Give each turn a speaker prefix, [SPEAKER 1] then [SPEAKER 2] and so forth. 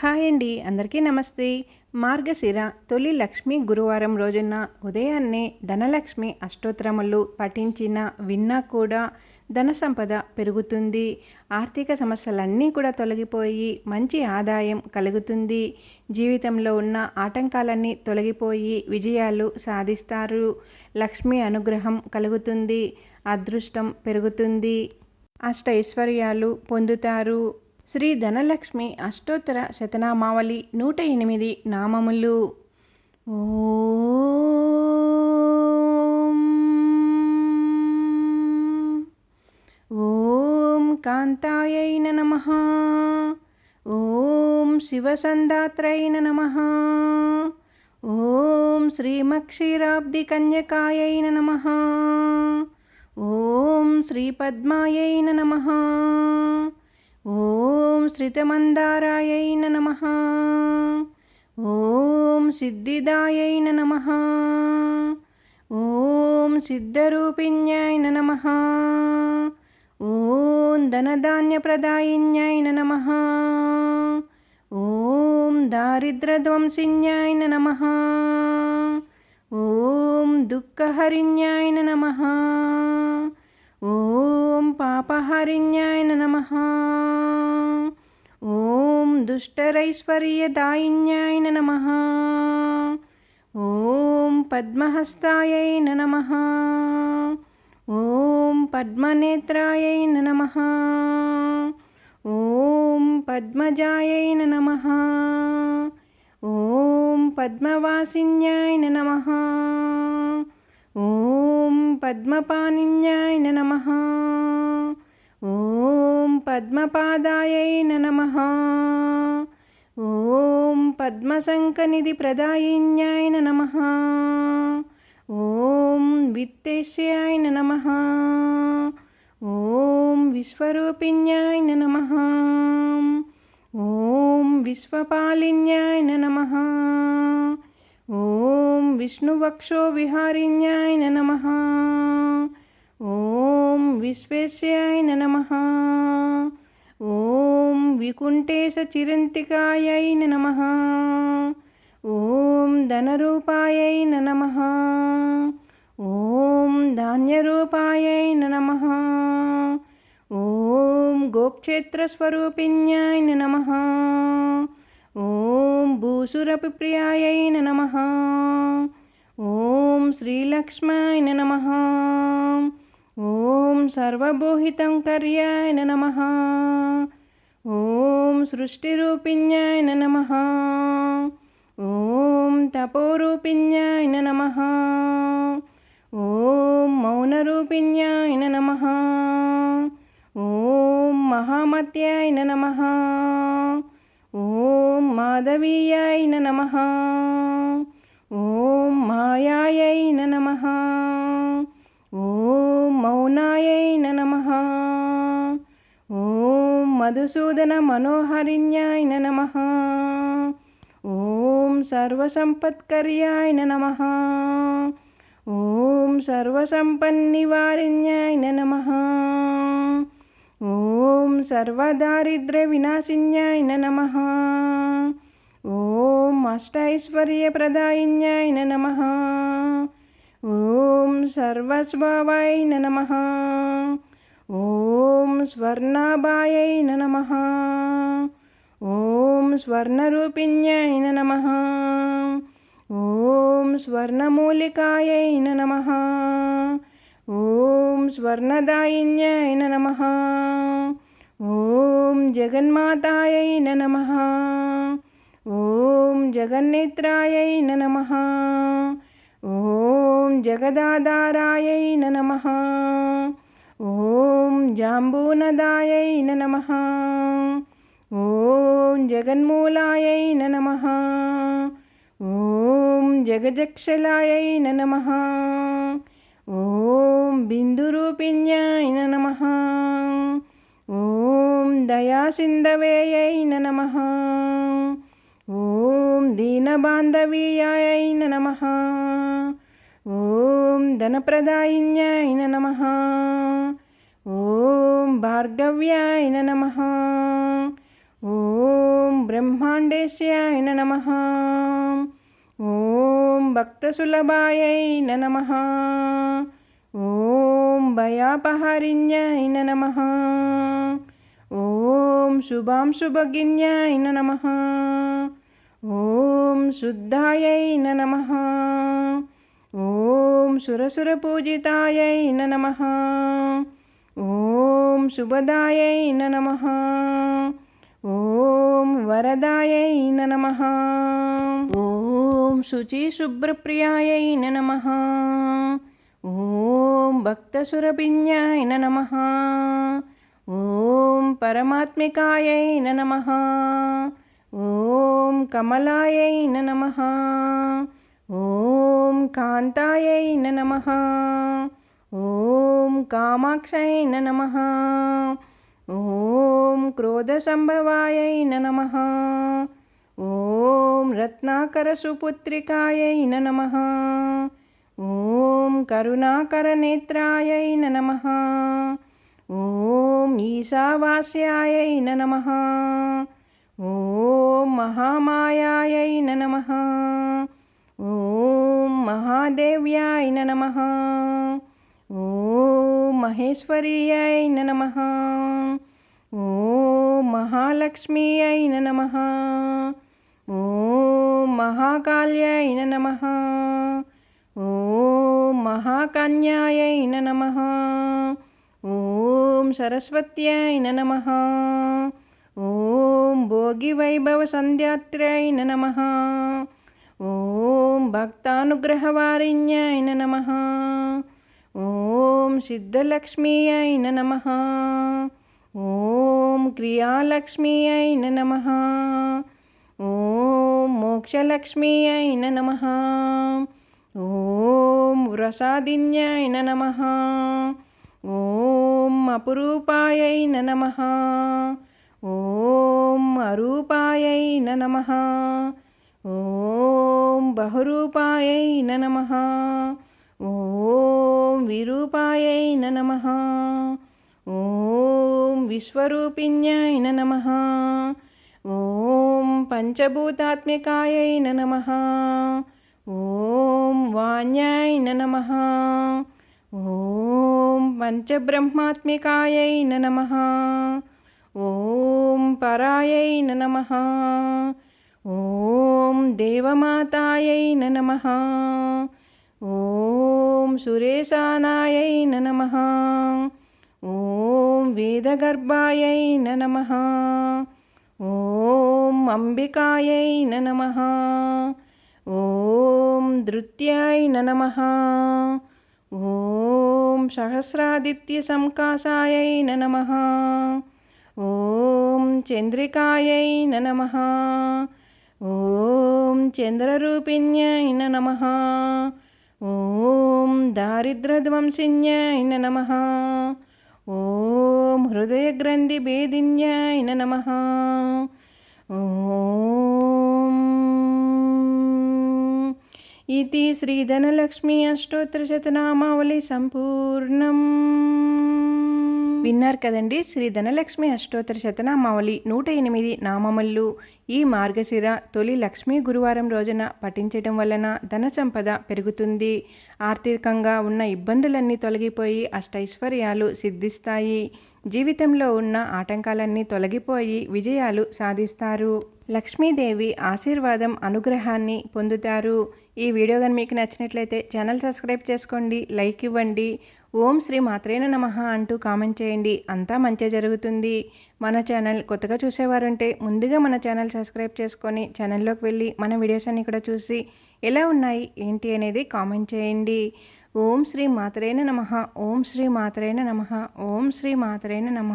[SPEAKER 1] Hi అండి అందరికీ నమస్తే. మార్గశిర తొలి లక్ష్మి గురువారం రోజున ఉదయాన్నే ధనలక్ష్మి అష్టోత్తరములు పఠించిన విన్నా కూడా ధన సంపద పెరుగుతుంది. ఆర్థిక సమస్యలన్నీ కూడా తొలగిపోయి మంచి ఆదాయం కలుగుతుంది. జీవితంలో ఉన్న ఆటంకాలన్నీ తొలగిపోయి విజయాలు సాధిస్తారు. లక్ష్మి అనుగ్రహం కలుగుతుంది అదృష్టం పెరుగుతుంది. అష్ట ఐశ్వర్యాలు పొందుతారు. శ్రీ ధనలక్ష్మి అష్టోత్తర శతనామావళి నూట ఎనిమిది నామములు. ఓం ఓం కాంతాయై నమ. ఓం శివసందాత్రై నమ. ఓం శ్రీమక్షీరాబ్దికన్యకాయై నమ. ఓం శ్రీపద్మాయై నమ. ఓం శ్రితమందారాయై నమ. ఓం సిద్ధిదాయై నమ. ఓం సిద్ధరూపిణ్యాయ నమ. ఓం ధనధాన్యప్రదాయిన్యాయ నమ. ఓం దారిద్రధ్వంసిన్యాయ నమ. ఓం దుఃఖహరిణ్యాయ నమ. ఓం పాపహరిణ్యాయ నమ. ఓం దుష్టరైశ్వర్యదాయిన్యాయ నమ. ఓం పద్మహస్తాయై నమ. ఓం పద్మనేత్రాయై నమ. ఓం పద్మజాయై నమ. ఓం పద్మవాసిన్యాయ నమ. ఓం పద్మపాణిన్యాయ నమ. ఓం పద్మపాదాయ నమ. ఓం పద్మశంకనిధి ప్రదాయిన్యాయ నమ. ఓం విత్తేశ్యాయ నమ. ఓం విశ్వరూపిణ్యాయ నమ. ఓం విశ్వపాలిన్యాయ నమ. ఓం విష్ణువక్షో విహారిణ్యాయ నమ. ఓం విశ్వేశ్యాయ నమ. ఓం వికుంఠేశ చిరంతికాయై నమ. ఓం ధనరూపాయై నమ. ఓం ధాన్యరూపాయై నమ. ఓం గోక్షేత్రస్వరూపిణ్యాయ నమ. ఓం భూసురపిప్రియాయై నమ. ఓం శ్రీలక్ష్మాయ నమ. ఓం సర్వభూహితం కర్యాయ నమ. ఓం సృష్టిరూపిణ్యాయ నమ. ఓం తపోరూపిణ్యాయ నమ. ఓం మౌనరూపిణ్యాయ నమ. ఓం మహామత్యాయ నమ. ఓం మాధవీయాయ నమ. ఓం మాయాయై నమ. ఓం మౌనాయై నమ. ఓం మధుసూదన మనోహరిణ్యాయ నమ. ఓం సర్వసంపత్కర్యాయ నమ. ఓం సర్వసంపన్నివారిణ్యాయ నమ. ఓం సర్వదారిద్ర్యవినాశిన్యాయ నమ. ఓం అష్టైశ్వర్యప్రదాయిన్యాయ నమ. ఓం నమ. ఓం స్వర్ణాభాయై నమ. ఓం స్వర్ణరూపిణ్యై నమ. ఓం స్వర్ణమూలికాయై నమ. ఓం స్వర్ణదాయిన్యై నమ. ఓం జగన్మాతాయై నమ. ఓం జగన్నేత్రాయై నమ. ఓం జగదాధారాయై నమ. ఓం జాంబూనదాయై నమ. ఓం జగన్మూలాయై నమ. ఓం జగజక్షలాయై నమ. ఓం బిందురూపిణ్యాయ నమ. ఓం దయాసింధవేయై నమ. ఓం దీనబాంధవీయాయ నమ. ఓం ధనప్రదాయిన్యాయ నమ. ఓం భార్గవ్యాయ నమ. ఓం బ్రహ్మాండేశ్యాయ నమ. ఓం భక్తసులభాయై నమ. ఓం భయాపహారిణ్యాయ నమ. ఓం శుభాం శుభగిన్యాయ నమ. ఓం శుద్ధాయై నమ. ఓం సురసురపూజితాయై నమ. ఓం శుభదాయై నమ. ఓం వరదాయై నమ. ఓం శుచిశుభ్రప్రియాయై నమ. ఓం భక్తసురపిన్యాయ నమ. ఓం పరమాత్మికాయై నమ. ॐ कमलायै नमः। ॐ कान्ताय नमः। ॐ कामाक्षै नमः। ॐ क्रोधसम्भवाय नमः। ॐ रत्नाकरसुपुत्रिकायै नमः। ॐ करुणाकरनेत्राय नमः। ॐ ईशावास्याय नमः। ఓం మహామాయాయై నమ. ఓం మహాదేవ్యాయ నమ. ఓం మహేశ్వర్యాయ నమ. ఓం మహాలక్ష్మీయై నమ. ఓం మహాకాళ్యాయ నమ. ఓం మహాకన్యాయై నమ. ఓం సరస్వత్యాయ నమ. ఓం భోగి వైభవ భోగివైభవసంధ్యాత్ర్యాయ నమ. ఓం భక్తానుగ్రహవారిణ్యాయ నమ. ఓం సిద్ధలక్ష్మీయై నమ. ఓం క్రియాలక్ష్మీయై నమ. ఓం మోక్షలక్ష్మీయై నమ. ఓం వ్రసాదిన్యాయ నమ. ఓం అపురూపాయై నమ. ఓం అరూపాయై నమ. ఓం బహురూపాయై నమ. ఓం విరూపాయై నమ. ఓం విశ్వరూపిణ్యాయ నమ. ఓం పంచభూతాత్మికాయై నమ. ఓం వాణ్యాయ నమ. ఓం పంచబ్రహ్మాత్మికాయై నమ. ఓం పరాయై నమ. ఓం దేవమాతాయై నమ. ఓం సురేశానాయై నమ. ఓం వేదగర్భాయై నమ. ఓం అంబికాయై నమ. ఓం ధృత్యాయ నమ. ఓం సహస్రాదిత్య సహస్రాదిత్యసంకాసాయై నమ. ఓం చంద్రికాయై నమ. ఓం చంద్రరూపిణ్యై నమ. ఓం దారిద్రధ్వంసిన్యై నమ. ఓం హృదయగ్రంథిభేదిన్యై నమ. ఓం ఇది శ్రీధనలక్ష్మి అష్టోత్తరశతనామావళి సంపూర్ణం. విన్నారు కదండి. శ్రీ ధనలక్ష్మి అష్టోత్తర శతనామావళి నూట ఎనిమిది నామములు. ఈ మార్గశిర తొలి లక్ష్మీ గురువారం రోజున పఠించడం వలన ధన సంపద పెరుగుతుంది. ఆర్థికంగా ఉన్న ఇబ్బందులన్నీ తొలగిపోయి అష్టైశ్వర్యాలు సిద్ధిస్తాయి. జీవితంలో ఉన్న ఆటంకాలన్నీ తొలగిపోయి విజయాలు సాధిస్తారు. లక్ష్మీదేవి ఆశీర్వాదం అనుగ్రహాన్ని పొందుతారు. ఈ వీడియో కానీ మీకు నచ్చినట్లయితే ఛానల్ సబ్స్క్రైబ్ చేసుకోండి లైక్ ఇవ్వండి. ఓం శ్రీ మాత్రేన నమ అంటూ కామెంట్ చేయండి. అంతా మంచి జరుగుతుంది. మన ఛానల్ కొత్తగా చూసేవారుంటే ముందుగా మన ఛానల్ సబ్స్క్రైబ్ చేసుకొని ఛానల్లోకి వెళ్ళి మన వీడియోస్ అన్ని కూడా చూసి ఎలా ఉన్నాయి ఏంటి అనేది కామెంట్ చేయండి. ఓం శ్రీ మాత్రేన నమ ఓం శ్రీ మాత్రేన నమ ఓం శ్రీ మాత్రేన నమ.